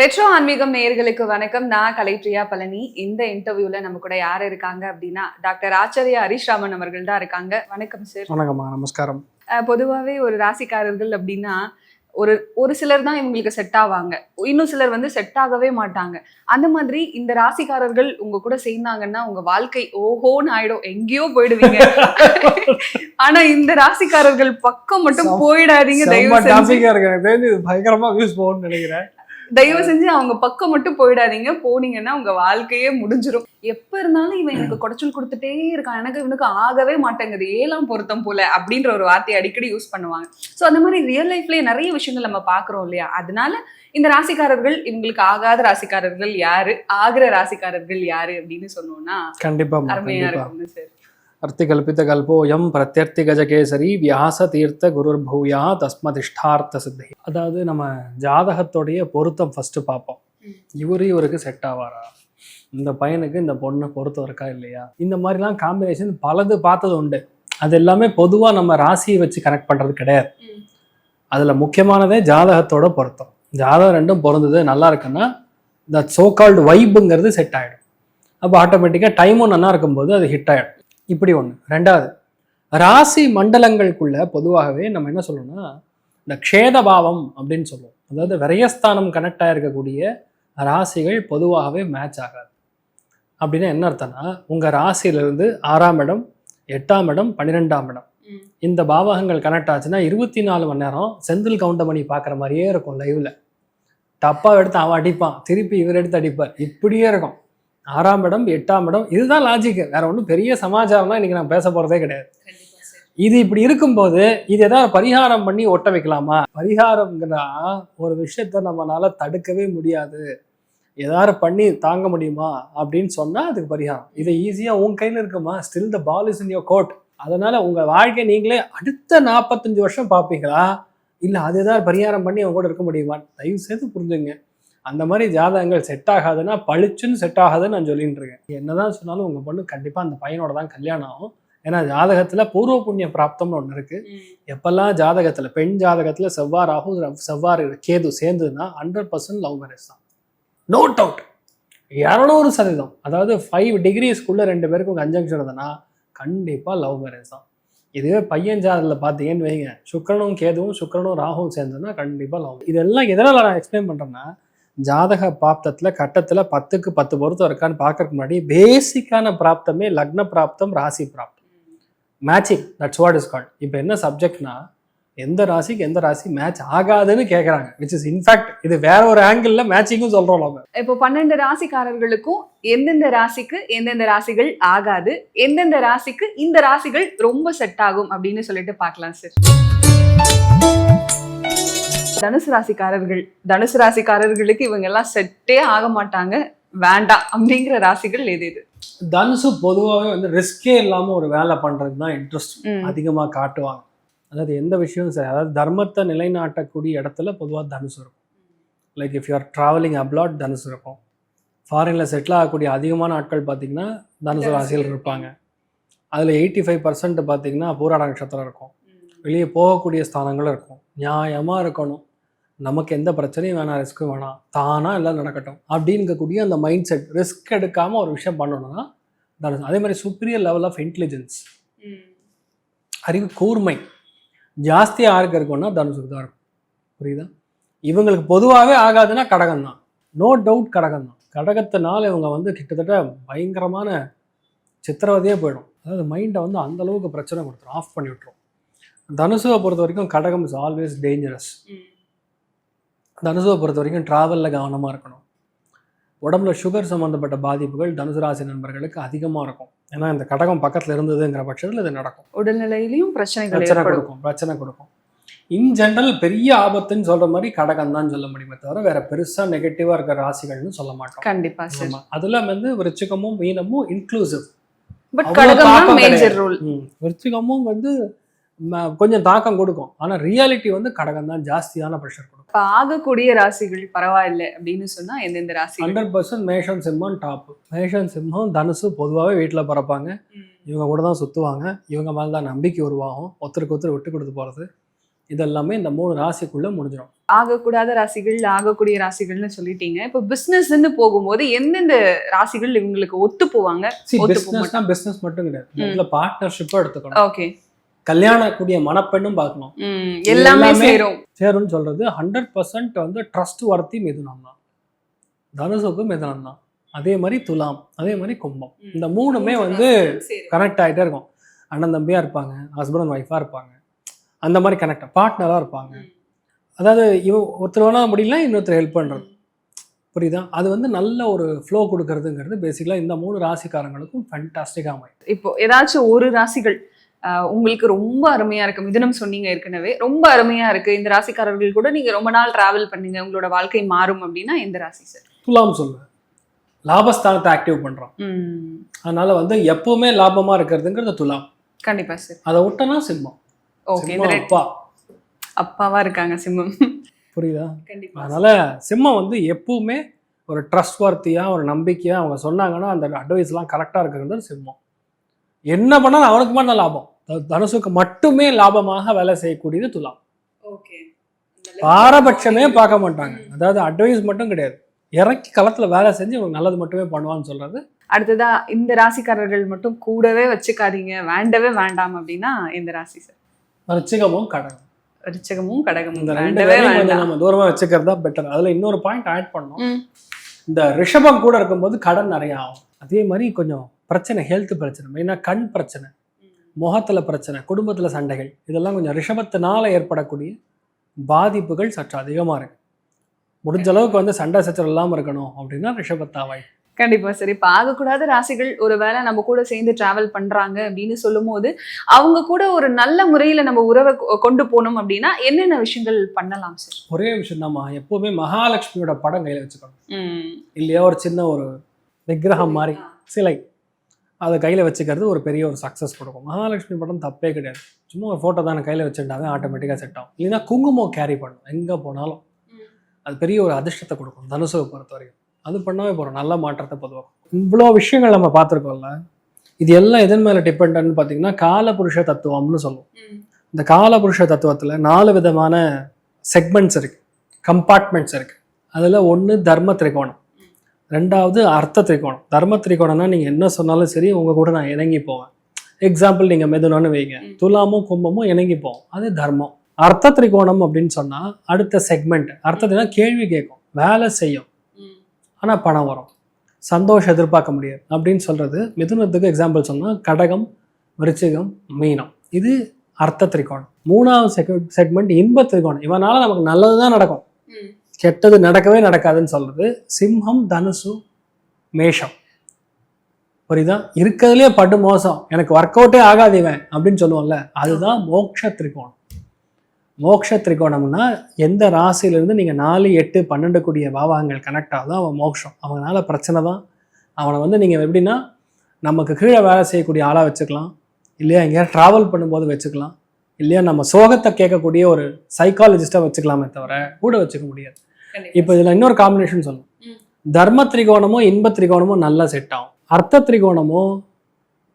Retro ஆன்மீகம் நேயர்களுக்கு வணக்கம். நான் கலைப்ரியா பழனி. இந்த இன்டர்வியூல நம்ம கூட யார் இருக்காங்க அப்படின்னா டாக்டர் ஆச்சாரியா ஹரிஷ் ராமன் அவர்கள் தான் இருக்காங்க. வணக்கம் சார். வணக்கம்மா. நமஸ்காரம். பொதுவாகவே ஒரு ராசிக்காரர்கள் அப்படின்னா ஒரு ஒரு சிலர் தான் இவங்களுக்கு செட் ஆவாங்க. இன்னும் சிலர் வந்து செட் ஆகவே மாட்டாங்க. அந்த மாதிரி இந்த ராசிக்காரர்கள் உங்க கூட சேர்ந்தாங்கன்னா உங்க வாழ்க்கை ஓஹோன்னு ஆயிடும். எங்கேயோ போயிடுவீங்க. ஆனா இந்த ராசிக்காரர்கள் பக்கம் மட்டும் போயிடாதீங்க பயங்கரமா வியூஸ் போகும்னு நினைக்கிறேன். தயவு செஞ்சு அவங்க பக்கம் மட்டும் போயிடாதீங்க. போனீங்கன்னா உங்க வாழ்க்கையே முடிஞ்சிரும். எப்ப இருந்தாலும் இவன் எனக்கு குடைச்சல் கொடுத்துட்டே இருக்கான். எனக்கு இவனுக்கு ஆகவே மாட்டேங்குது. ஏழாம் பொருத்தம் போல அப்படின்ற ஒரு வார்த்தையை அடிக்கடி யூஸ் பண்ணுவாங்க. சோ அந்த மாதிரி ரியல் லைஃப்லயே நிறைய விஷயங்கள் நம்ம பாக்குறோம் இல்லையா? அதனால இந்த ராசிக்காரர்கள் இவங்களுக்கு ஆகாத ராசிக்காரர்கள் யாரு? ஆகிற ராசிக்காரர்கள் யாரு அப்படின்னு சொன்னோம்னா கண்டிப்பா அருமையா இருக்கும்னு சார் அர்த்தி கல்போயம் பிரத்யர்த்தி கஜகேசரி வியாச தீர்த்த குருர் பூயா தஸ்மதிஷ்டார்த்த சித்தி அதாவது நம்ம ஜாதகத்தோடைய பொருத்தம் ஃபர்ஸ்ட் பார்ப்போம். இவரு இவருக்கு செட் ஆவாரா? இந்த பையனுக்கு இந்த பொண்ணு பொருத்தம் இருக்கா இல்லையா? இந்த மாதிரிலாம் காம்பினேஷன் பலது பார்த்தது உண்டு. அது எல்லாமே பொதுவா நம்ம ராசியை வச்சு கனெக்ட் பண்றது கிடையாது. அதில் முக்கியமானதே ஜாதகத்தோட பொருத்தம். ஜாதகம் ரெண்டும் பொருந்தது நல்லா இருக்குன்னா இந்த சோ கால்டு வைப்புங்கிறது செட் ஆகிடும் அப்போ ஆட்டோமேட்டிக்காக டைமும் நல்லா இருக்கும்போது அது ஹிட் ஆகிடும் இப்படி ஒன்று ரெண்டாவது ராசி மண்டலங்களுக்குள்ள பொதுவாகவே நம்ம என்ன சொல்லணும்னா இந்த க்ஷேத பாவம் அப்படின்னு சொல்லுவோம். அதாவது விரயஸ்தானம் கனெக்ட் ஆகிருக்கக்கூடிய ராசிகள் பொதுவாகவே மேட்ச் ஆகாது. அப்படின்னா என்ன அர்த்தம்னா உங்கள் ராசியிலிருந்து ஆறாம் இடம் எட்டாம் இடம் பன்னிரெண்டாம் இடம். இந்த பாவகங்கள் கனெக்ட் ஆச்சுன்னா இருபத்தி நாலு மணி நேரம் செந்தில் கவுண்டமணி பார்க்குற மாதிரியே இருக்கும் லைவ்ல டப்பா எடுத்து அவன் அடிப்பான் திருப்பி இவர் எடுத்து அடிப்பார். இப்படியே இருக்கும். ஆறாம் இடம் எட்டாம் இடம் இதுதான் லாஜிக் வேற ஒன்றும் பெரிய சமாச்சாரம்லாம் இன்னைக்கு நான் பேச போறதே கிடையாது. இது இப்படி இருக்கும்போது இது ஏதாவது பரிகாரம் பண்ணி ஒட்ட வைக்கலாமா? பரிகாரம்ங்கிறா ஒரு விஷயத்த நம்மளால தடுக்கவே முடியாது. ஏதாவது பண்ணி தாங்க முடியுமா? அப்படின்னு சொன்னா அதுக்கு பரிகாரம். இது ஈஸியா உன் கையில இருக்குமா? Still the ball is in your court அதனால உங்க வாழ்க்கை நீங்களே அடுத்த நாற்பத்தஞ்சு வருஷம் பார்ப்பீங்களா? இல்ல அது ஏதாவது பரிகாரம் பண்ணி அவங்க கூட இருக்க முடியுமா? தயவு செய்து புரிஞ்சுங்க. அந்த மாதிரி ஜாதகங்கள் செட் ஆகாதுன்னா பளிச்சுன்னு செட் ஆகாதுன்னு நான் சொல்லிட்டு இருக்கேன். என்னதான் சொன்னாலும் உங்க பொண்ணு கண்டிப்பா அந்த பையனோட தான் கல்யாணம் ஆகும். ஏன்னா ஜாதகத்துல பூர்வ புண்ணிய பிராப்தம்னு ஒன்று இருக்கு. எப்பெல்லாம் ஜாதகத்துல பெண் ஜாதகத்துல செவ்வாய் ராகு செவ்வாறு கேது சேர்ந்ததுன்னா ஹண்ட்ரட் பர்சன்ட் லவ் மேரேஜ் தான். நோ டவுட் இரநூறு சதவீதம். அதாவது ஃபைவ் டிகிரிஸ்க்குள்ள ரெண்டு பேருக்கும் கன்ஜங்ஷன் இருந்ததுன்னா கண்டிப்பா லவ் மேரேஜ் தான். இதுவே பையன் ஜாதகத்தில் பார்த்தீங்கன்னு வைங்க. சுக்கிரனும் கேதுவும் சுக்கிரனும் ராகுவும் சேர்ந்ததுன்னா கண்டிப்பா லவ் இதெல்லாம் எதனால நான் எக்ஸ்பிளைன் பண்றேன்னா ஜாதக பிராப்தத்தில் கட்டத்தில் பத்துக்கு பத்து பொருத்தம் இருக்கான்னு பார்க்கறதுக்கு முன்னாடி பேசிக்கான பிராப்தமே லக்ன பிராப்தம் ராசி பிராப்தம். Matching that's what is called இப்போ என்ன சப்ஜெக்ட்னா எந்த ராசிக்கு எந்த ராசி மேட்ச் ஆகாதுன்னு கேட்குறாங்க விச் இஸ் இன்ஃபேக்ட் இது வேற ஒரு ஆங்கிள் மேட்சிங்கும் சொல்றோம் நம்ம இப்போ பன்னெண்டு ராசிக்காரர்களுக்கும் எந்தெந்த ராசிக்கு எந்தெந்த ராசிகள் ஆகாது எந்தெந்த ராசிக்கு இந்த ராசிகள் ரொம்ப செட் ஆகும் அப்படின்னு சொல்லிட்டு பார்க்கலாம் சார் தனுசு ராசிக்காரர்கள் தனுசு ராசிக்காரர்களுக்கு இவங்க எல்லாம் செட்டே ஆக மாட்டாங்க. வேண்டாம் அப்படிங்கிற ராசிகள் எது எது தனுசு பொதுவாகவே வந்து ரிஸ்கே இல்லாம ஒரு வேலை பண்றதுக்கு தான் இன்ட்ரெஸ்ட் ம். அதிகமா காட்டுவாங்க. அதாவது எந்த விஷயமும் சரி அதாவது தர்மத்தை நிலைநாட்டக்கூடிய இடத்துல பொதுவாக தனுசு இருக்கும். Like if you're travelling abroad தனுசு இருக்கும். ஃபாரினில் செட்டில் ஆகக்கூடிய அதிகமான ஆட்கள் பார்த்தீங்கன்னா தனுசு ராசியில் இருப்பாங்க. அதில் எயிட்டி ஃபைவ் பர்சன்ட் பார்த்தீங்கன்னா பூராட நட்சத்திரம் இருக்கும். வெளியே போகக்கூடிய ஸ்தானங்களும் இருக்கும். நியாயமாக இருக்கணும். நமக்கு எந்த பிரச்சனையும் வேணாம் ரிஸ்க்கும் வேணாம். தானாக எல்லாம் நடக்கட்டும். அப்படிங்கக்கூடிய அந்த மைண்ட் செட் ரிஸ்க் எடுக்காமல் ஒரு விஷயம் பண்ணணும்னா தனுசு. அதே மாதிரி சுப்ரியர் லெவல் ஆஃப் இன்டெலிஜென்ஸ் அறிவு கூர்மை. ஜாஸ்தியாக யாருக்கு இருக்கும்னா தனுசுக்கு தான் இருக்கும். புரியுதா? இவங்களுக்கு பொதுவாகவே ஆகாதுன்னா கடகம் தான் நோ டவுட் கடகம் தான் கடகத்தினால இவங்க வந்து கிட்டத்தட்ட பயங்கரமான சித்திரவதையே போயிடும். அதாவது மைண்டை வந்து அந்த அளவுக்கு பிரச்சனை கொடுத்துரும். ஆஃப் பண்ணி விட்டுரும். தனுசுவை பொறுத்த வரைக்கும் கடகம் இஸ் ஆல்வேஸ் டேஞ்சரஸ் தனுசுவை பொறுத்த வரைக்கும் ட்ராவலில் கவனமாக இருக்கணும். உடம்புல சுகர் சம்மந்தப்பட்ட பாதிப்புகள் தனுசு ராசி நண்பர்களுக்கு அதிகமாக இருக்கும். ஏன்னா இந்த கடகம் பக்கத்தில் இருந்ததுங்கிற பட்சத்தில் இது நடக்கும். உடல்நிலையிலையும் பிரச்சனைகள் பிரச்சனை ஏற்படும். கொடுக்கும் பிரச்சனை கொடுக்கும். இன் ஜென்ரல் பெரிய ஆபத்துன்னு சொல்ற மாதிரி கடகம் தான் சொல்ல முடியுமே தவிர வேற பெருசா நெகட்டிவா இருக்கிற ராசிகள்னு சொல்ல மாட்டோம். கண்டிப்பா ஆமா. அதுல வந்து விருச்சிகமும் மீனமும் இன்க்ளூசிவ் பட் கடகம் மேஜர். ரூல் விருச்சிகமும் வந்து கொஞ்சம் தாக்கம் கொடுக்கும். ஆனா ரியாலிட்டி வந்து கடகம் தான். ஜாஸ்தியான ப்ரெஷர் கொடுக்கும். இப்ப ஆகக்கூடிய ராசிகள் பரவாயில்ல அப்படின்னு சொன்னா எந்தெந்த ராசிகள்? ஹண்ட்ரட் பர்சன்ட் மேஷம் சிம்மம் டாப் மேஷம் சிம்மம் தனுசு பொதுவாகவே வீட்டில் பிறப்பாங்க. இவங்க கூட தான் சுற்றுவாங்க இவங்க மேலே தான் நம்பிக்கை உருவாகும். ஒருத்தருக்கு ஒருத்தர் விட்டு கொடுத்து போகிறது இதெல்லாமே இந்த மூணு ராசிக்குள்ள முடிஞ்சிடும் ஆகக்கூடாத ராசிகள் ஆகக்கூடிய ராசிகள்னு சொல்லிட்டீங்க. இப்போ பிசினஸ்ன்னு போகும்போது எந்தெந்த ராசிகள் இவங்களுக்கு ஒத்து போவாங்க? பிசினஸ்னா பிசினஸ் மட்டும் கிடையாது. இதுல பார்ட்னர்ஷிப்பா எடுத்துக்கணும். ஓகே கல்யாண கூடிய மணப்பெண்ணும் பார்க்கணும் எல்லாமே சேரும். சேரும்னு சொல்றது ஹண்ட்ரட் பர்சன்ட் வந்து ட்ரஸ்ட் வர்த்தி மிதுனம் தான். தனுசுக்கு மிதுனம் தான். அதே மாதிரி துலாம் அதே மாதிரி கும்பம். இந்த மூணுமே வந்து கனெக்ட் ஆகிட்டே இருக்கும். அண்ணன் தம்பியாக இருப்பாங்க ஹஸ்பண்ட் அண்ட் ஒய்ஃபாக இருப்பாங்க. அந்த மாதிரி கனெக்ட் பார்ட்னராக இருப்பாங்க. அதாவது இவன் ஒருத்தர் வேணா முடியல இன்னொருத்தர் ஹெல்ப் பண்ணுறது புரியுதா? அது வந்து நல்ல ஒரு ஃப்ளோ கொடுக்கறதுங்கிறது பேசிக்கலாக இந்த மூணு ராசிக்காரங்களுக்கும் ஃபேண்டாஸ்டிக்காக அமையும். இப்போ ஏதாச்சும் ஒரு ராசிகள் உங்களுக்கு ரொம்ப அருமையா இருக்கு. மிதுனம் சொன்னீங்க ஏற்கனவே. ரொம்ப அருமையா இருக்கு. இந்த ராசிக்காரர்கள் கூட நீங்க ரொம்ப நாள் டிராவல் பண்ணீங்க. உங்களோட வாழ்க்கை மாறும் அப்படின்னா எந்த ராசி சார் துலாம் சொல்லுவேன் லாபஸ்தானத்தை ஆக்டிவ் பண்ணுறோம் ம். அதனால வந்து எப்பவுமே லாபமாக இருக்கிறதுங்கிறது துலாம். கண்டிப்பா சார் அதை விட்டனா சிம்மம். அப்பா. அப்பாவா இருக்காங்க சிம்மம். புரியுதா? கண்டிப்பா அதனால சிம்மம் வந்து எப்பவுமே ஒரு ட்ரஸ்ட் வர்த்தியாக ஒரு நம்பிக்கையாக அவங்க சொன்னாங்கன்னா அந்த அட்வைஸ்லாம் கரெக்டாக இருக்கிறது சிம்மம். என்ன பண்ணாலும் அவனுக்கு மட்டும் லாபம். தனுசுக்கு மட்டுமே லாபமாக வேலை செய்யக்கூடியது துலாம். ஓகே. பாரபட்சமே பார்க்க மாட்டாங்க. அதாவது அட்வைஸ் மட்டும் கிடையாது. இறக்கி களத்தில் வேலை செஞ்சு இவங்க நல்லது மட்டுமே பண்ணுவான்னு சொல்றது. அடுத்ததா இந்த ராசிக்காரர்கள் மட்டும் கூடவே வச்சுக்காதீங்க. வேண்டவே வேண்டாம் அப்படின்னா எந்த ராசி சார்? ரிச்சிகமும் கடன் ரிச்சகமும் கடகமும். இந்த ரெண்டு வேண்டவே பேரையும் கொஞ்சம் வேண்டாம். நம்ம தூரமா வச்சுக்கிறது தான் பெட்டர் அதுல இன்னொரு பாயிண்ட் ஆட் பண்ணோம். இந்த ரிஷபம் கூட இருக்கும்போது கடன் நிறைய ஆகும். அதே மாதிரி கொஞ்சம் பிரச்சனை ஹெல்த் பிரச்சனை மெயினாக கண் பிரச்சனை முகத்துல பிரச்சனை குடும்பத்துல சண்டைகள் இதெல்லாம் கொஞ்சம் ரிஷபத்தினால ஏற்படக்கூடிய பாதிப்புகள் சற்று அதிகமா இருக்கு. முடிஞ்ச அளவுக்கு வந்து சண்டை சச்சரவு இல்லாம இருக்கணும் அப்படின்னா ரிஷபத்தாவாய். கண்டிப்பா சரி. இப்ப ஆகக்கூடாத ராசிகள் ஒருவேளை நம்ம கூட சேர்ந்து டிராவல் பண்றாங்க அப்படின்னு சொல்லும் போது அவங்க கூட ஒரு நல்ல முறையில நம்ம உறவை கொண்டு போகணும் அப்படின்னா என்னென்ன விஷயங்கள் பண்ணலாம் சார்? ஒரே விஷயம் நம்ம எப்பவுமே மகாலட்சுமியோட படம் கையில வச்சுக்கணும். இல்லையா ஒரு சின்ன ஒரு விக்கிரகம் மாதிரி சிலை. அதை கையில் வச்சுக்கிறது ஒரு பெரிய ஒரு சக்ஸஸ் கொடுக்கும். மகாலட்சுமி படம் தப்பே கிடையாது. சும்மா ஒரு ஃபோட்டோ தானே கையில் வச்சுட்டாவே ஆட்டோமேட்டிக்காக செட் ஆகும். இல்லைன்னா குங்குமம் கேரி பண்ணும். எங்கே போனாலும். அது பெரிய ஒரு அதிர்ஷ்டத்தை கொடுக்கும் தனுசுவை பொறுத்த வரைக்கும். அது பண்ணாவே போகிறோம் நல்ல மாற்றத்தை பொதுவாக. இவ்வளோ விஷயங்கள் நம்ம பார்த்துருக்கோம்ல. இது எல்லாம் எதன் மேலே டிபெண்ட்னு பார்த்தீங்கன்னா காலபுருஷ தத்துவம்னு சொல்லுவோம். இந்த காலபுருஷ தத்துவத்தில் நாலு விதமான செக்மெண்ட்ஸ் இருக்கு. கம்பார்ட்மெண்ட்ஸ் இருக்கு. அதில் ஒன்று தர்ம திரிகோணம். ரெண்டாவது அர்த்த திரிகோணம். தர்ம திரிகோணம்னா நீங்கள் என்ன சொன்னாலும் சரி உங்கள் கூட நான் இணங்கி போவேன். எக்ஸாம்பிள் நீங்கள் மெதுனோன்னு வைங்க. துலாமும் கும்பமும் இணங்கி போவோம். அது தர்மம். அர்த்த திரிகோணம் அப்படின்னு சொன்னால் அடுத்த செக்மெண்ட் அர்த்தத்தினா கேள்வி கேட்கும். வேலை செய்யும். ஆனால் பணம் வரும். சந்தோஷம் எதிர்பார்க்க முடியாது. அப்படின்னு சொல்றது மிதுனத்துக்கு எக்ஸாம்பிள் சொன்னால் கடகம் விருச்சிகம் மீனம். இது அர்த்த திரிகோணம். மூணாவது செக் செக்மெண்ட் இன்ப திரிகோணம். இவனால நமக்கு நல்லது தான் நடக்கும் கெட்டது நடக்கவே நடக்காதுன்னு சொல்றது சிம்ஹம் தனுசு மேஷம். புரியுதா? இருக்கிறதுலே படு மோசம். எனக்கு ஒர்க் அவுட்டே ஆகாது இவன் அப்படின்னு சொல்லுவோம்ல அதுதான் மோக்ஷ திரிகோணம். மோக்ஷ திரிகோணம்னா எந்த ராசியிலிருந்து நீங்கள் நாலு எட்டு பன்னெண்டு கூடிய பாவகங்கள் கனெக்ட் ஆகுதோ அவன் மோக்ஷம். அவனால பிரச்சனை தான். அவனை வந்து நீங்கள் எப்படின்னா நமக்கு கீழே வேலை செய்யக்கூடிய ஆளாக வச்சுக்கலாம். இல்லையா? எங்கேயாவது ட்ராவல் பண்ணும்போது வச்சுக்கலாம். இல்லையா? நம்ம சோகத்தை கேட்கக்கூடிய ஒரு சைக்காலஜிஸ்ட்டாக வச்சுக்கலாமே தவிர கூட வச்சுக்க முடியாது. இப்போ இதில் இன்னொரு காம்பினேஷன் சொல்லணும். தர்ம திரிகோணமும் இன்ப திரிகோணமும் நல்லா செட் ஆகும். அர்த்த திரிகோணமும்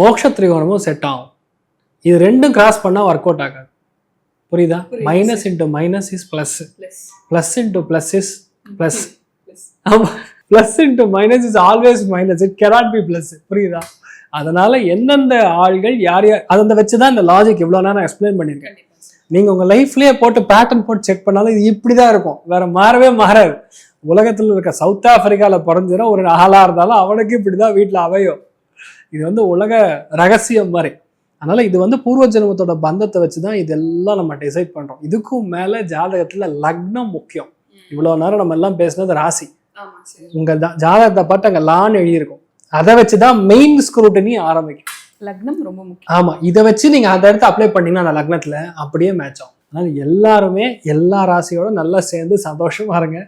மோக்ஷ திரிகோணமும் செட் ஆகும். இது ரெண்டும் கிராஸ் பண்ணால் ஒர்க் அவுட் ஆகாது. புரியுதா? Minus into minus is plus plus into plus is plus ஆமாம் plus into minus is always minus it cannot be plus புரியுதா? அதனால எந்தெந்த ஆள்கள் யார் யார் அதை வச்சு தான் இந்த லாஜிக் இவ்வளோ நேரம் எக்ஸ்பிளைன் பண்ணியிருக்கேன். நீங்கள் உங்கள் லைஃப்லேயே போட்டு பேட்டர்ன் போட்டு செக் பண்ணாலும் இது இப்படி தான் இருக்கும். வேற மாறவே மாறாது. உலகத்தில் இருக்க சவுத் ஆப்பிரிக்காவில் பிறந்துடும் ஒரு ஆளாக இருந்தாலும் அவனுக்கு இப்படி தான் வீட்டில் அவையும் இது வந்து உலக ரகசியம் மாதிரி. அதனால இது வந்து பூர்வ ஜென்மத்தோட பந்தத்தை வச்சு தான் இதெல்லாம் நம்ம டிசைட் பண்ணுறோம் இதுக்கும் மேலே ஜாதகத்தில் லக்னம் முக்கியம். இவ்வளோ நேரம் நம்ம எல்லாம் பேசுனது ராசி. உங்கள் ஜாதகத்தை பார்த்து அங்கே லான்னு எழுதியிருக்கும். அதை வச்சு தான் மெயின் ஸ்க்ரூட்டனி ஆரம்பிக்கும். லக்னம் ரொம்ப முக்கியம். ஆமா இதை வச்சு நீங்க அதை எடுத்து அப்ளை பண்ணீங்கன்னா அந்த லக்னத்துல அப்படியே மேட்ச் ஆகும். அதனால எல்லாருமே எல்லா ராசியோட நல்லா சேர்ந்து சந்தோஷமா இருங்க.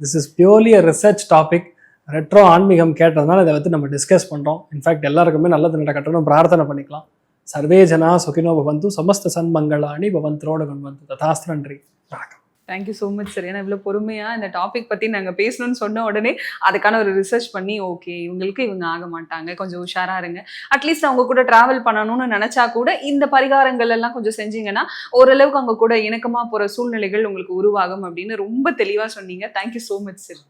This is purely a research topic retro ஆன்மீகம் கேட்டதுனால இதை வந்து நம்ம டிஸ்கஸ் பண்றோம். இன்ஃபேக்ட் எல்லாருக்குமே நல்லது நடக்கட்டும் பிரார்த்தனை பண்ணிக்கலாம். சர்வே ஜனா சுகினோ பவந்து சமஸ்த சன்மங்களாணி பவந்தரோட கொண்டு வந்து ததாஸ்து நன்றி. வணக்கம். தேங்க்யூ ஸோ மச் சார் ஏன்னா இவ்வளோ பொறுமையாக இந்த டாபிக் பற்றி நாங்கள் பேசணும்னு சொன்ன உடனே அதுக்கான ஒரு ரிசர்ச் பண்ணி ஓகே இவங்களுக்கு இவங்க ஆக மாட்டாங்க. கொஞ்சம் உஷாராக இருங்க. அட்லீஸ்ட் அவங்க கூட ட்ராவல் பண்ணணும்னு நினச்சா கூட இந்த பரிகாரங்கள் எல்லாம் கொஞ்சம் செஞ்சீங்கன்னா ஓரளவுக்கு அவங்க கூட இணக்கமாக போகிற சூழ்நிலைகள் உங்களுக்கு உருவாகும் அப்படின்னு ரொம்ப தெளிவாக சொன்னீங்க. Thank you so much sir